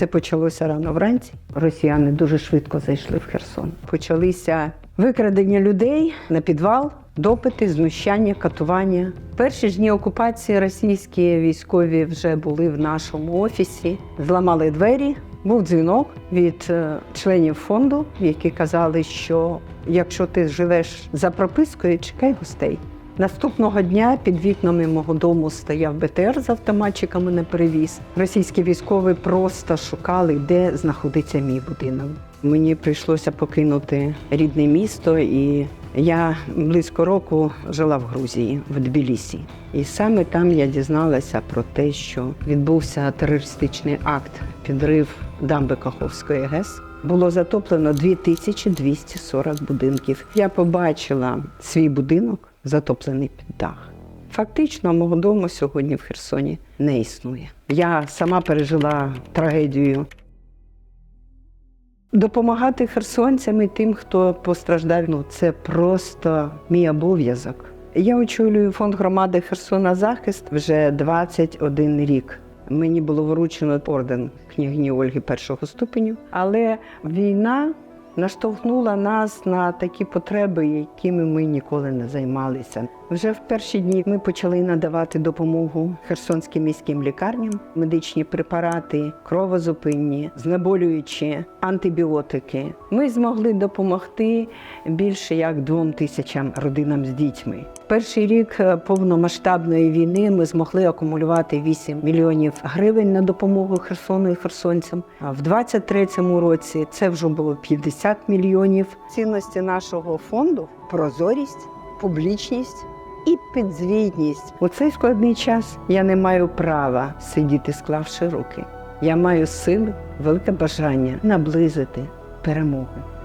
Все почалося рано вранці. Росіяни дуже швидко зайшли в Херсон. Почалися викрадення людей на підвал, допити, знущання, катування. Перші ж дні окупації російські військові вже були в нашому офісі, зламали двері. Був дзвінок від е, членів фонду, які казали, що якщо ти живеш за пропискою, чекай гостей. Наступного дня під вікнами мого дому стояв БТР з автоматчиками на перевіз. Російські військові просто шукали, де знаходиться мій будинок. Мені прийшлося покинути рідне місто, і я близько року жила в Грузії, в Тбілісі. І саме там я дізналася про те, що відбувся терористичний акт підрив дамби Каховської ГЕС. Було затоплено 2240 будинків. Я побачила свій будинок затоплений під дах. Фактично, мого дому сьогодні в Херсоні не існує. Я сама пережила трагедію. Допомагати херсонцям і тим, хто постраждав, ну це просто мій обов'язок. Я очолюю фонд громади Херсона Захист вже 21 рік. Мені було вручено орден княгині Ольги першого ступеню, але війна наштовхнула нас на такі потреби, якими ми ніколи не займалися. Вже в перші дні ми почали надавати допомогу херсонським міським лікарням, медичні препарати, кровозупинні, знеболюючі, антибіотики. Ми змогли допомогти більше як двом тисячам родинам з дітьми. Перший рік е, повномасштабної війни ми змогли акумулювати 8 мільйонів гривень на допомогу Херсону і херсонцям. А в 23-му році це вже було 50 мільйонів. Цінності нашого фонду прозорість, публічність. І підзвітність у цей складний час я не маю права сидіти, склавши руки. Я маю сили, велике бажання наблизити перемоги.